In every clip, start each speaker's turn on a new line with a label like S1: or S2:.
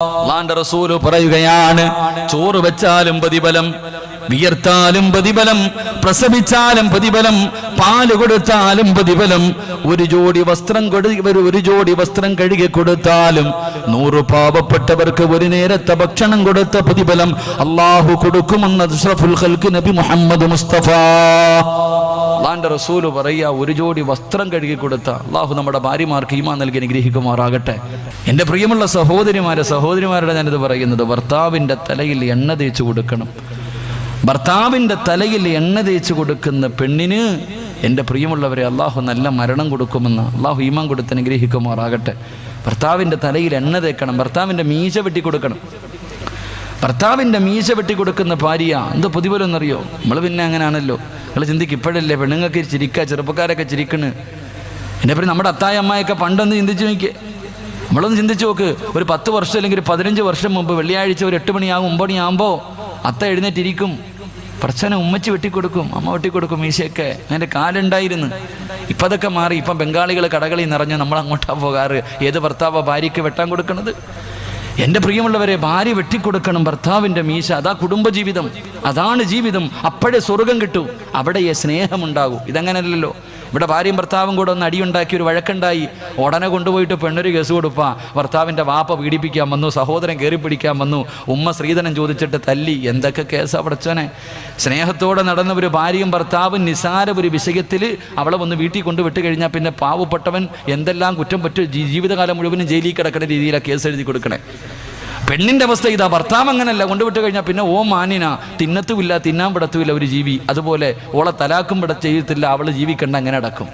S1: അള്ളാന്റെ റസൂൽ പറയുകയാണ് ചോറ് വെച്ചാലും പ്രതിഫലം വിയർത്താലും പ്രതിഫലം പ്രസവിച്ചാലും പ്രതിഫലം പാൽ കൊടുത്താലും പ്രതിഫലം ഒരു ജോഡി വസ്ത്രം ഒരു- ജോഡി വസ്ത്രം കഴുകി കൊടുത്താലും നൂറ് പാവപ്പെട്ടവർക്ക് ഒരു നേരത്തെ ഭക്ഷണം കൊടുത്ത പ്രതിഫലം അള്ളാഹു കൊടുക്കുമെന്ന് നബി മുഹമ്മദ് മുസ്തഫ. അള്ളാന്റെ റസൂൽ പറയുക ഒരു ജോഡി വസ്ത്രം കഴുകി കൊടുത്ത അള്ളാഹു നമ്മുടെ ഭാര്യമാർക്ക് ഈമാ നൽകി അനുഗ്രഹിക്കുമാറാകട്ടെ. എന്റെ പ്രിയമുള്ള സഹോദരിമാരെ സഹോദരിമാരുടെ ഞാനിത് പറയുന്നത് ഭർത്താവിന്റെ തലയിൽ എണ്ണ തേച്ചു കൊടുക്കണം. ഭർത്താവിന്റെ തലയിൽ എണ്ണ തേച്ചു കൊടുക്കുന്ന പെണ്ണിന് എന്റെ പ്രിയമുള്ളവരെ അള്ളാഹു നല്ല മരണം കൊടുക്കുമെന്ന് അള്ളാഹു ഈമാൻ കൊടുത്ത് അനുഗ്രഹിക്കുമാറാകട്ടെ. ഭർത്താവിന്റെ തലയിൽ എണ്ണ തേക്കണം ഭർത്താവിന്റെ മീശ വെട്ടി കൊടുക്കണം. ഭർത്താവിന്റെ മീശ വെട്ടി കൊടുക്കുന്ന ഭാര്യ എന്ത് പ്രതിഫലമെന്നറിയോ നമ്മൾ പിന്നെ അങ്ങനെയാണല്ലോ നിങ്ങൾ ചിന്തിക്ക് ഇപ്പോഴല്ലേ പെണ്ണുങ്ങൾക്ക് ചിരിക്കുക ചെറുപ്പക്കാരൊക്കെ ചിരിക്കണ്. എന്നെ പിന്നെ നമ്മുടെ അത്തായ അമ്മയൊക്കെ പണ്ടൊന്ന് ചിന്തിച്ച് നോക്കിയേ. നമ്മളൊന്ന് ചിന്തിച്ച് നോക്ക് ഒരു പത്ത് വർഷം അല്ലെങ്കിൽ ഒരു പതിനഞ്ച് വർഷം മുമ്പ് വെള്ളിയാഴ്ച ഒരു എട്ട് മണിയാകും ഒമ്പത് മണിയാകുമ്പോൾ അത്ത എഴുന്നേറ്റിരിക്കും. പ്രശ്നം ഉമ്മച്ചി വെട്ടിക്കൊടുക്കും അമ്മ വെട്ടിക്കൊടുക്കും മീശയൊക്കെ. അതിന്റെ കാലുണ്ടായിരുന്നു. ഇപ്പം അതൊക്കെ മാറി ഇപ്പം ബംഗാളികൾ കടകളിൽ നിറഞ്ഞ് നമ്മൾ അങ്ങോട്ടാണ് പോകാറ്. ഏത് ഭർത്താവാ ഭാര്യയ്ക്ക് വെട്ടാൻ കൊടുക്കണത്? എന്റെ പ്രിയമുള്ളവരെ ഭാര്യ വെട്ടിക്കൊടുക്കണം ഭർത്താവിന്റെ മീശ അതാ കുടുംബജീവിതം. അതാണ് ജീവിതം. അപ്പോഴേ സ്വർഗം കിട്ടൂ. അവിടെ സ്നേഹമുണ്ടാകൂ. ഇതങ്ങനല്ലല്ലോ. ഇവിടെ ഭാര്യയും ഭർത്താവും കൂടെ ഒന്ന് അടിയുണ്ടാക്കി ഒരു വഴക്കുണ്ടായി. ഉടനെ കൊണ്ടുപോയിട്ട് പെണ്ണൊരു കേസ് കൊടുപ്പാ. ഭർത്താവിന്റെ വാപ്പ പീഡിപ്പിക്കാൻ വന്നു സഹോദരൻ കയറി പിടിക്കാൻ വന്നു. ഉമ്മ ശ്രീധനം ചോദിച്ചിട്ട് തല്ലി എന്തൊക്കെ കേസാ പഠിച്ചോനെ സ്നേഹത്തോടെ നടന്ന ഒരു ഭാര്യയും ഭർത്താവും നിസാര ഒരു വിഷയത്തിൽ അവളെ ഒന്ന് വീട്ടിൽ കൊണ്ട് വിട്ട് കഴിഞ്ഞാൽ പിന്നെ പാവപ്പെട്ടവൻ എന്തെല്ലാം കുറ്റം പറ്റും? ജീവിതകാലം മുഴുവനും ജയിലിൽ കിടക്കുന്ന രീതിയിലാണ് കേസ് എഴുതി കൊടുക്കണേ. പെണ്ണിന്റെ അവസ്ഥ ഇതാ. ഭർത്താവ് അങ്ങനല്ല. കൊണ്ടുവിട്ട് കഴിഞ്ഞാൽ പിന്നെ ഓ മാനിന. തിന്നത്തുമില്ല തിന്നാൻ പിടത്തുമില്ല ഒരു ജീവി. അതുപോലെ ഓളെ തലാക്കും പിട ചെയ്യത്തില്ല. അവൾ ജീവിക്കണ്ട അങ്ങനെ അടക്കും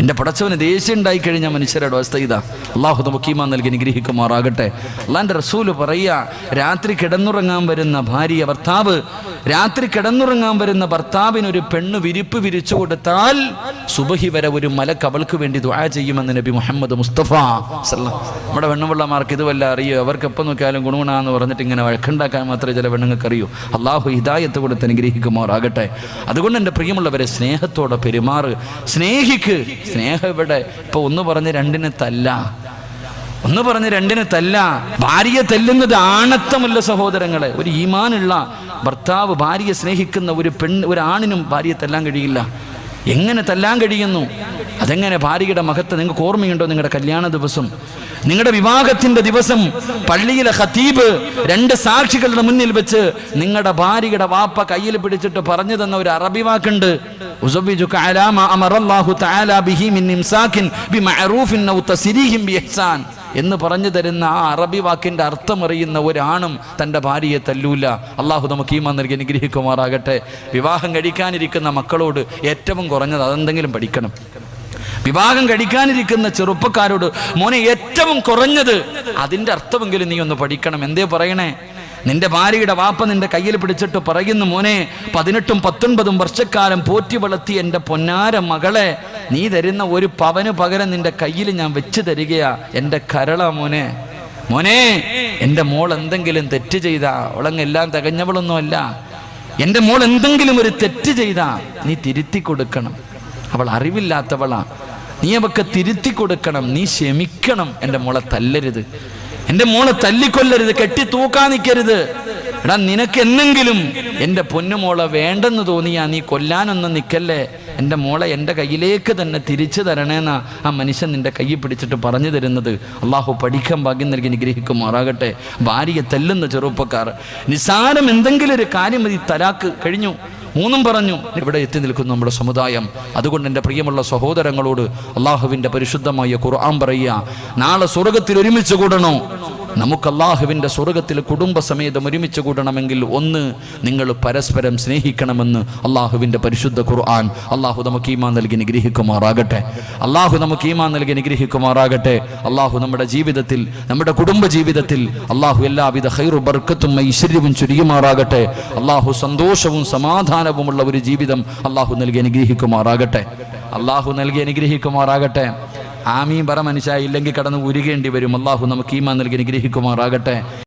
S1: എന്റെ പടച്ചവന് ദേഷ്യം ഉണ്ടായി കഴിഞ്ഞ മനുഷ്യരുടെ അവസ്ഥ ഇതാ. അള്ളാഹു നമുക്കീമാ നൽകി അനുഗ്രഹിക്കുമാറാകട്ടെ. അള്ളാന്റെ റസൂൽ പറയുക രാത്രി കിടന്നുറങ്ങാൻ വരുന്ന ഭാര്യ ഭർത്താവ് രാത്രി കിടന്നുറങ്ങാൻ വരുന്ന ഭർത്താവിനൊരു പെണ്ണ് വിരിപ്പ് വിരിച്ചു കൊടുത്താൽ സുബഹി വരെ ഒരു മലക്ക് അവൾക്ക് വേണ്ടി ദുആ ചെയ്യുമെന്ന് നബി മുഹമ്മദ് മുസ്തഫ നമ്മുടെ പെണ്ണുപിള്ളമാർക്ക് ഇതുവല്ല അറിയോ? അവർക്ക് എപ്പോൾ നോക്കിയാലും ഗുണഗുണാന്ന് പറഞ്ഞിട്ട് ഇങ്ങനെ വഴക്കുണ്ടാക്കാൻ മാത്രമേ ചില പെണ്ണുങ്ങൾക്ക് അറിയൂ അള്ളാഹു ഹിദായത്ത് കൊടുത്ത് അനുഗ്രഹിക്കുമാറാകട്ടെ. അതുകൊണ്ട് എന്റെ പ്രിയമുള്ളവരെ സ്നേഹത്തോടെ പെരുമാറ്. സ്നേഹിക്ക്. സ്നേഹം ഇവിടെ ഇപ്പൊ ഒന്ന് പറഞ്ഞ് രണ്ടിന് തല്ല. ഒന്ന് പറഞ്ഞ് രണ്ടിന് തല്ല. ഭാര്യ തല്ലുന്നത് ആണത്തമല്ല സഹോദരങ്ങളെ. ഒരു ഈമാനുള്ള ഭർത്താവ് ഭാര്യയെ സ്നേഹിക്കുന്ന ഒരു പെണ് ഒരു ആണിനും ഭാര്യയെ തല്ലാൻ കഴിയില്ല. എങ്ങനെ തല്ലാൻ കഴിയുന്നു? അതെങ്ങനെ ഭാര്യയുടെ മഹത്വം നിങ്ങൾക്ക് ഓർമ്മയുണ്ടോ നിങ്ങളുടെ കല്യാണ ദിവസം? നിങ്ങളുടെ വിവാഹത്തിന്റെ ദിവസം പള്ളിയിലെ ഖത്തീബ് രണ്ട് സാക്ഷികളുടെ മുന്നിൽ വെച്ച് നിങ്ങളുടെ ഭാര്യയുടെ വാപ്പ കയ്യിൽ പിടിച്ചിട്ട് പറഞ്ഞു തന്ന ഒരു അറബി വാക്കുണ്ട്. അമറല്ലാഹു തആല ബിഹി മിൻ ബിമഅറൂഫിൻ എന്ന് പറഞ്ഞു തരുന്ന ആ അറബി വാക്കിന്റെ അർത്ഥമറിയുന്ന ഒരാണും തന്റെ ഭാര്യയെ തല്ലൂല. അള്ളാഹു നമുക്ക് ഈമാൻ നൽകി അനുഗ്രഹിക്കുമാറാകട്ടെ. വിവാഹം കഴിക്കാനിരിക്കുന്ന മക്കളോട് ഏറ്റവും കുറഞ്ഞത് അതെന്തെങ്കിലും പഠിക്കണം. വിവാഹം കഴിക്കാനിരിക്കുന്ന ചെറുപ്പക്കാരോട് മോനെ ഏറ്റവും കുറഞ്ഞത് അതിന്റെ അർത്ഥമെങ്കിലും നീ ഒന്ന് പഠിക്കണം. എന്തേ പറയണേ? നിന്റെ ഭാര്യയുടെ വാപ്പ നിന്റെ കയ്യിൽ പിടിച്ചിട്ട് പറയുന്നു മോനെ പതിനെട്ടും പത്തൊൻപതും വർഷക്കാലം പോറ്റി വളർത്തി എന്റെ പൊന്നാര മകളെ നീ തരുന്ന ഒരു പവന് പകരം നിന്റെ കയ്യിൽ ഞാൻ വെച്ച് തരികയാ. എന്റെ കരള മോനെ. മോനെ എന്റെ മോൾ എന്തെങ്കിലും തെറ്റ് ചെയ്താ. അവളങ്ങെല്ലാം തികഞ്ഞവളൊന്നുമല്ല. എന്റെ മോൾ എന്തെങ്കിലും ഒരു തെറ്റ് ചെയ്താ. നീ തിരുത്തി കൊടുക്കണം. അവൾ അറിവില്ലാത്തവളാ. നീ അവക്ക് തിരുത്തി കൊടുക്കണം. നീ ക്ഷമിക്കണം. എന്റെ മോളെ തല്ലരുത്. എന്റെ മോളെ തല്ലിക്കൊല്ലരുത് കെട്ടി തൂക്കാൻ നിൽക്കരുത് എടാ നിനക്ക് എന്നെങ്കിലും എന്റെ പൊന്നുമോളെ വേണ്ടെന്ന് തോന്നിയാ നീ കൊല്ലാനൊന്നും നിൽക്കല്ലേ എന്റെ മോളെ എന്റെ കയ്യിലേക്ക് തന്നെ തിരിച്ചു തരണേന്നാ ആ മനുഷ്യൻ നിന്റെ കൈ പിടിച്ചിട്ട് പറഞ്ഞു തരുന്നത്. അള്ളാഹു പഠിക്കാൻ ഭാഗ്യം നൽകി നിഗ്രഹിക്കുമാറാകട്ടെ ഭാര്യയെ തല്ലുന്ന ചെറുപ്പക്കാർ. നിസാരം എന്തെങ്കിലും ഒരു കാര്യം മതി തലാക്ക് കഴിഞ്ഞു. മൂന്നും പറഞ്ഞു. ഇവിടെ എത്തി നിൽക്കുന്നു നമ്മുടെ സമുദായം. അതുകൊണ്ട് എന്റെ പ്രിയമുള്ള സഹോദരങ്ങളോട് അള്ളാഹുവിന്റെ പരിശുദ്ധമായ ഖുർആൻ പറയുക നാളെ സ്വർഗത്തിൽ ഒരുമിച്ച് കൂടണോ? നമുക്ക് അള്ളാഹുവിന്റെ സ്വർഗത്തിൽ കുടുംബസമേതം ഒരുമിച്ച് കൂടണമെങ്കിൽ ഒന്ന് നിങ്ങൾ പരസ്പരം സ്നേഹിക്കണമെന്ന് അള്ളാഹുവിന്റെ പരിശുദ്ധ ഖുർആൻ. അള്ളാഹു നമുക്ക് ഈമാൻ നൽകി നിഗ്രഹിക്കുമാറാകട്ടെ അള്ളാഹു നമുക്ക് ഈമാൻ നൽകി നിഗ്രഹിക്കുമാറാകട്ടെ അള്ളാഹു നമ്മുടെ ജീവിതത്തിൽ നമ്മുടെ കുടുംബ ജീവിതത്തിൽ അള്ളാഹു എല്ലാവിധ ഹൈറു ബർക്കത്തും ഐശ്വര്യവും ചുരിയുമാറാകട്ടെ. അള്ളാഹു സന്തോഷവും സമാധാനവുമുള്ള ഒരു ജീവിതം അള്ളാഹു നൽകി അനുഗ്രഹിക്കുമാറാകട്ടെ. അള്ളാഹു നൽകി അനുഗ്രഹിക്കുമാറാകട്ടെ. ആമീൻ പറ മനുഷ്യ ഇല്ലെങ്കിൽ കടന്ന് ഉരുകേണ്ടി വരും. അള്ളാഹു നമുക്ക് ഈമാ നൽകി അനുഗ്രഹിക്കുമാറാകട്ടെ.